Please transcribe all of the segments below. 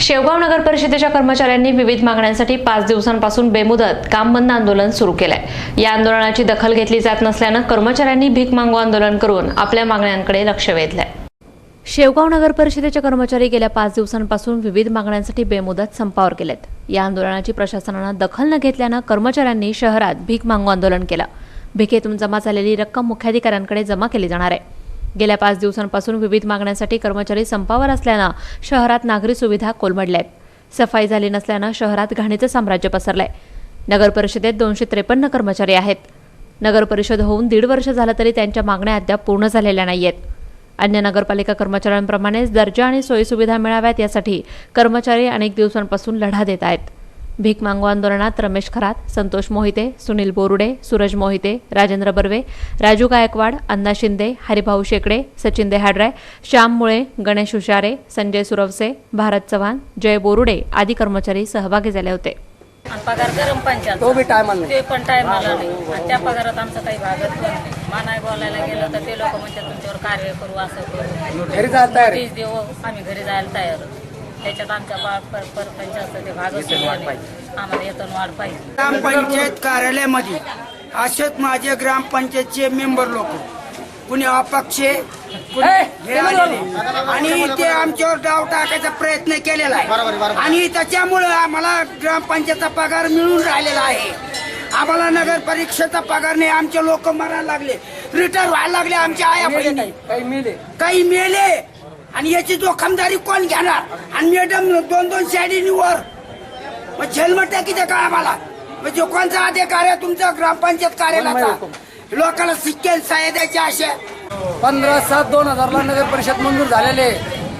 शेवगाव नगर परिषदेच्या कर्मचाऱ्यांनी विविध मागण्यांसाठी पाच दिवसांपासून बेमुदत काम बंद आंदोलन सुरू केलंय. या आंदोलनाची दखल घेतली जात नसल्यानं कर्मचाऱ्यांनी भीक मागू आंदोलन करून आपल्या मागण्यांकडे लक्ष वेधलंय. शेवगाव नगर परिषदेचे कर्मचारी गेल्या पाच दिवसांपासून विविध मागण्यांसाठी बेमुदत संपावर गेलेत. या आंदोलनाची प्रशासनानं दखल न घेतल्यानं कर्मचाऱ्यांनी शहरात भीक मागू आंदोलन केलं. भीकेतून जमा झालेली रक्कम मुख्याधिकाऱ्यांकडे जमा केली जाणार आहे. गेल्या पाच दिवसांपासून विविध मागण्यांसाठी कर्मचारी संपावर असल्यानं शहरात नागरी सुविधा कोलमडल्या आहेत सफाई झाली नसल्यानं शहरात घाणीचं साम्राज्य पसरलंय. नगर परिषदेत दोनशे त्रेपन्न कर्मचारी आहेत. नगर परिषद होऊन दीड वर्ष झालं तरी त्यांच्या मागण्या अद्याप पूर्ण झालेल्या नाहीयेत. अन्य नगरपालिका कर्मचाऱ्यांप्रमाणेच दर्जा आणि सोयीसुविधा मिळाव्यात यासाठी कर्मचारी अनेक दिवसांपासून लढा देत आहेत. भीक मागू आंदोलनात रमेश खरात संतोष मोहिते सुनील बोरुडे सूरज मोहिते राजेंद्र बर्वे राजू गायकवाड अण्णा शिंदे हरिभाऊ शेकडे सचिन देहाडराय श्याम मुळे गणेश हुशारे संजय सुरवसे भारत चव्हाण जय बोरुडे आदी कर्मचारी सहभागी झाले होते. पगार गरम पंचायत तो बी टायमाला ते पण टायमाला नाही. आणि त्या पगारात आमचं काही भागत पण नाही मानाय बोलायला गेलं तर ते लोक म्हणतात तुमच्यावर कार्य करू असं करू. घरी जायला तयार. तीस देऊ आम्ही घरी जायला तयार. त्याच्यात आमच्या बा- पर- परपंचाचं ते भागच नाही. आम्हाला येतून वाढ पाहिजे. ग्रामपंचायत कार्यालयामध्ये असेच माझे ग्रामपंचायतचे मेंबर लोक कुणी अपक्ष कुणी. आणि ते आमच्यावर डाव टाकायचा प्रयत्न केलेला आहे. आणि त्याच्यामुळे आम्हाला ग्रामपंचायतचा पगार मिळून राहिलेला आहे. आम्हाला नगर परीक्षेचा पगार नाही आमचे लोक मरायला लागले. रिटायर व्हायला लागले आमच्या आया बहिणी. काही मिले काही मेले आणि याची जोखमदारी कोण घेणार? आणि मॅडम दोन दोन वर. मग झेलमट टाकीचं का आम्हाला? म्हणजे कोणचा अधिकार आहे तुमचा ग्रामपंचायत कार्यालयाचा? लोकांना सिक्के साया द्यायचे असे. पंधरा सात दोन हजारला नगर परिषद मंजूर झालेले.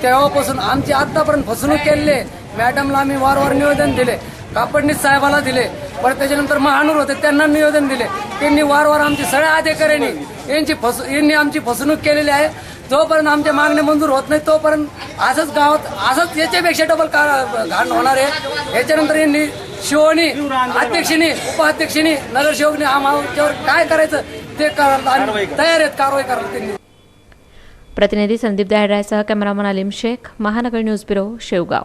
तेव्हापासून आमची आतापर्यंत फसवणूक केलेली. आहे. मॅडमला आम्ही वारंवार निवेदन दिले. कापडणीस साहेबाला दिले. परत त्याच्यानंतर महानूर होते त्यांना निवेदन दिले. त्यांनी वारंवार आमच्या सगळ्या अधिकाऱ्यांनी यांची फस यांनी आमची फसवणूक केलेली आहे. जोपर्यंत आमच्या मागण्या मंजूर होत नाही तोपर्यंत असंच गावात असंच याच्यापेक्षा डबल का घाण होणार आहे. याच्यानंतर यांनी शिवणी अध्यक्षिनी उपाध्यक्षिनी नगरसेवकनी आम्हाला काय करायचं ते आम्ही तयार आहेत कारवाई करायला त्यांनी. प्रतिनिधी Sandeep दहाड्रायसह cameraman Aleem Shaikh Mahanagar news bureau Shevgaon.